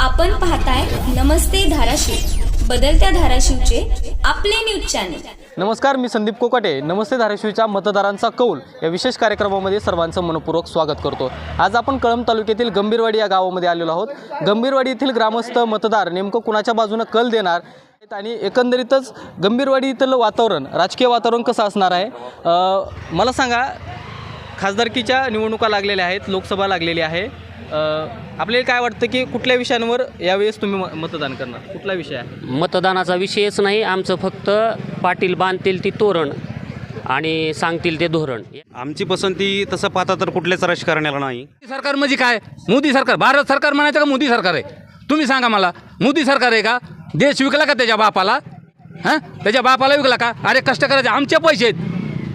आपण पाहताय नमस्ते धाराशिव. बदलत्या धाराशिवचे आपले न्यूज चॅनल नमस्कार मी संदीप कोकाटे. नमस्ते धाराशिवच्या मतदारांचा कौल. या विशेष कार्यक्रमामध्ये सर्वांचं मनपूर्वक स्वागत करतो. आज आपण कळंब तालुक्यातील गंभीरवाडी या गावामध्ये आलेलो आहोत. गंभीरवाडी येथील ग्रामस्थ मतदार नेमकं कुणाच्या बाजूनं कल देणार आहेत आणि एकंदरीतच गंभीरवाडी इथलं वातावरण राजकीय वातावरण कसं असणार आहे? अ, मला सांगा खासदारकीच्या निवडणुका लागलेल्या आहेत लोकसभा लागलेली आहे. आपल्याला काय वाटतं की कुठल्या विषयांवर यावेळेस तुम्ही म- मतदान करणार? कुठला विषय आहे? मतदानाचा विषयच नाही आमचं फक्त पाटील बांधतील ती तोरण आणि सांगतील ते धोरण. आमची पसंती तसं पाहता तर कुठल्याच राजकारण्याला नाही. मोदी सरकार म्हणजे काय? मोदी सरकार भारत सरकार म्हणायचं का मोदी सरकार आहे? तुम्ही सांगा मला मोदी सरकार आहे का? देश विकला का त्याच्या बापाला? हां? त्याच्या बापाला विकला का? अरे कष्ट करायचे आमचे पैसे आहेत.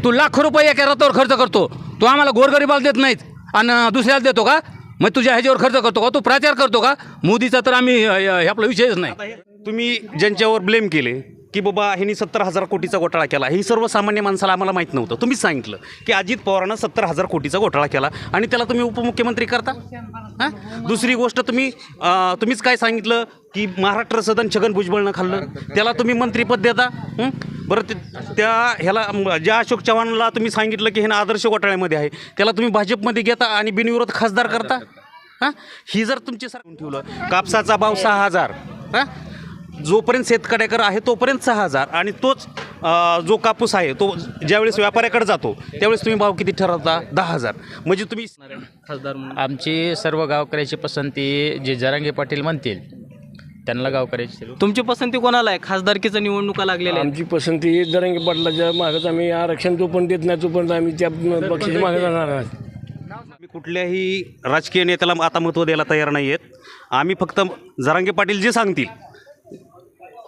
तू लाखो रुपये एका रथावर खर्च करतो. तू आम्हाला गोरगरिबाला देत नाहीत. आणि दुसऱ्याला देतो का? मग तुझ्या ह्याच्यावर खर्च करतो का? तू प्रचार करतो का? मोदीचा तर आम्ही आपला विषयच नाही. तुम्ही ज्यांच्यावर ब्लेम केले की बाबा ह्यांनी सत्तर हजार कोटीचा घोटाळा केला हे सर्वसामान्य माणसाला आम्हाला माहीत नव्हतं. तुम्हीच सांगितलं की अजित पवारानं सत्तर हजार कोटीचा घोटाळा केला आणि त्याला तुम्ही उपमुख्यमंत्री करता? हां? दुसरी गोष्ट तुम्ही तुम्हीच काय सांगितलं की महाराष्ट्र सदन छगन भुजबळनं खाल्लं? त्याला तुम्ही मंत्रीपद देता? बरं ते त्या ह्याला म, ज्या अशोक चव्हाणला तुम्ही सांगितलं की हे ना आदर्श घोटाळ्यामध्ये आहे त्याला तुम्ही भाजपमध्ये घेता आणि बिनविरोध खासदार करता? हां? ही जर तुमची सर ठेवलं. कापसाचा भाव सहा हजार. हां? जोपर्यंत शेतकऱ्याकडे आहे तोपर्यंत सहा हजार. आणि तोच जो कापूस आहे तो ज्यावेळेस व्यापाऱ्याकडे जातो त्यावेळेस तुम्ही भाव किती ठरवता? दहा हजार. म्हणजे तुम्ही खासदार म्हणून. आमची सर्व गावकऱ्याची पसंती जे जरांगे पाटील म्हणतील त्यांना गावकऱ्याची तुमची पसंती कोणाला आहे? खासदारकीचं निवडणुका लागलेल्या आहेत. आमची पसंती ही जरंगी पाटलाच्या मागच आम्ही आरक्षण जोपर्यंत देत नाही तोपर्यंत आम्ही त्या बक्षीस मागे जाणार नाही. आम्ही कुठल्याही राजकीय नेत्याला आता महत्त्व द्यायला तयार नाही आहेत. आम्ही फक्त जरांगे पाटील जे सांगतील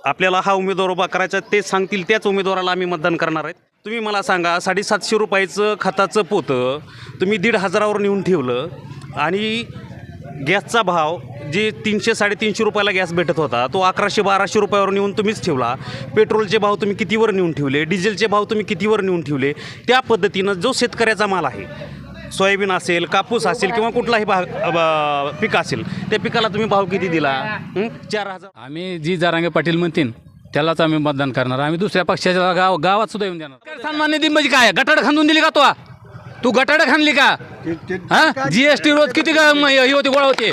आपल्याला हा उमेदवार उभा करायचा तेच सांगतील त्याच उमेदवाराला आम्ही मतदान करणार आहेत. तुम्ही मला सांगा साडेसातशे रुपयाचं खताचं पोतं तुम्ही दीड हजारावर नेऊन ठेवलं आणि गॅसचा भाव जे तीनशे साडेतीनशे रुपयाला गॅस भेटत होता तो अकराशे बाराशे रुपयावर नेऊन तुम्हीच ठेवला. पेट्रोलचे भाव तुम्ही कितीवर नेऊन ठेवले? डिझेलचे भाव तुम्ही कितीवर नेऊन ठेवले? त्या पद्धतीनं जो शेतकऱ्याचा माल आहे सोयाबीन असेल कापूस असेल किंवा कुठलाही भाग पीक असेल त्या पिकाला तुम्ही भाव किती दिला? चार हजार. आम्ही जी जारांगे पाटील म्हणतील त्यालाच आम्ही मतदान करणार. आम्ही दुसऱ्या पक्षाच्या गाव गावात सुद्धा येऊन देणार. सन्मान्य दिन म्हणजे काय? गटाड खांदून दिली का तो? तू गटाड खांदली का? हा? जीएसटी रोज किती हे होते गोळा होते?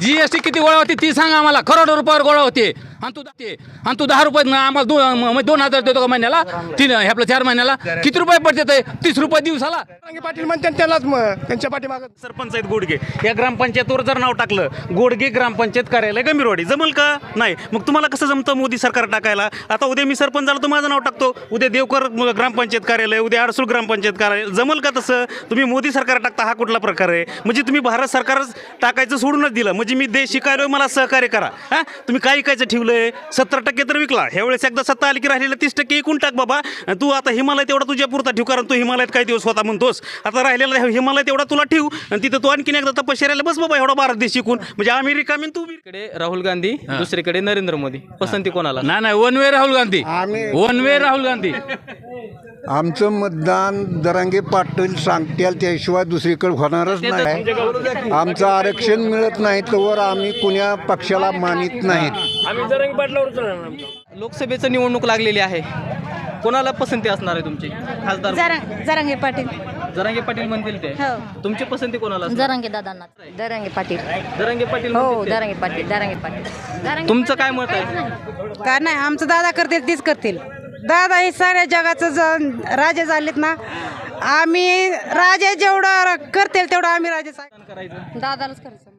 जीएसटी किती गोळा होती ती सांग आम्हाला. करोडो रुपयावर गोळा होते. आणि तू ते आणि तू दहा रुपये आम्हाला दो म- दोन हजार देतो का महिन्याला? तीन हे आपलं चार महिन्याला? किती रुपये पडते तीस रुपये दिवसाला? पाटील म्हणतात त्यालाच त्यांच्या पाठीमागं. सरपंच आहेत गोडगे या ग्रामपंचायतवर जर नाव टाकलं गोडगे ग्रामपंचायत कार्यालय गंभीरवाडी. जमल का? नाही. मग तुम्हाला कसं जमतं मोदी सरकार टाकायला? आता उद्या मी सरपंच झालो तर माझं नाव टाकतो. उद्या देवकर ग्रामपंचायत कार्यालय उद्या आरसूळ ग्रामपंचायत कार्यालय. जमल का तसं? तुम्ही मोदी सरकार टाकता हा कुठला प्रकार आहे? म्हणजे तुम्ही भारत सरकारच टाकायचं सोडूनच दिलं. म्हणजे मी देश शिकायलो मला सहकार्य करा. हां? तुम्ही काय ऐकायचं ठेवलंय सत्तर टक्के तर विकला. ह्यावेळेस एकदा सत्ता आली की राहिलेलं तीस टक्के एकूण टाक बाबा. तू आता हिमालय तेवढा तुझ्या पुरता ठेव कारण तू हिमालयात काही दिवस होता म्हणतोस. आता राहिलेला हिमालय तेवढा तुला ठेव. आणि तिथं तू आणखीन एकदा तपश्चर्याला बस बाबा एवढा भारत देश शिकून म्हणजे अमेरिका मी तू इकडे राहुल गांधी दुसरीकडे नरेंद्र मोदी. पसंती कोणाला? नाही नाही one way Rahul Gandhi. One way Rahul Gandhi. आमचं मतदान दरांगे पाटील सांगतील त्याशिवाय दुसरीकडे होणारच नाही. आमचं आरक्षण मिळत नाही तर आम्ही कुण्या पक्षाला मानित नाहीत. लोकसभेचं निवडणूक लागलेली आहे. कोणाला पसंती असणार आहे तुमची? खासदार जरा जरांगे पाटील. जरांगे पाटील म्हणतील ते. हो. तुमची पसंती कोणाला असणार? जरांगे दादांना. दरांगे पाटील. जरांगे पाटील हो म्हणतील ते. दरांगे पाटील दरांगे पाटील. दरांगे तुमचं काय मत आहे? काय नाही. आमचं दादा करतील तीच करतील. दादा हे साऱ्या जगाचं ज राजे झालेत ना. आम्ही राजे जेवढं करतील तेवढं आम्ही राजे करायचं. दादालाच करायचं.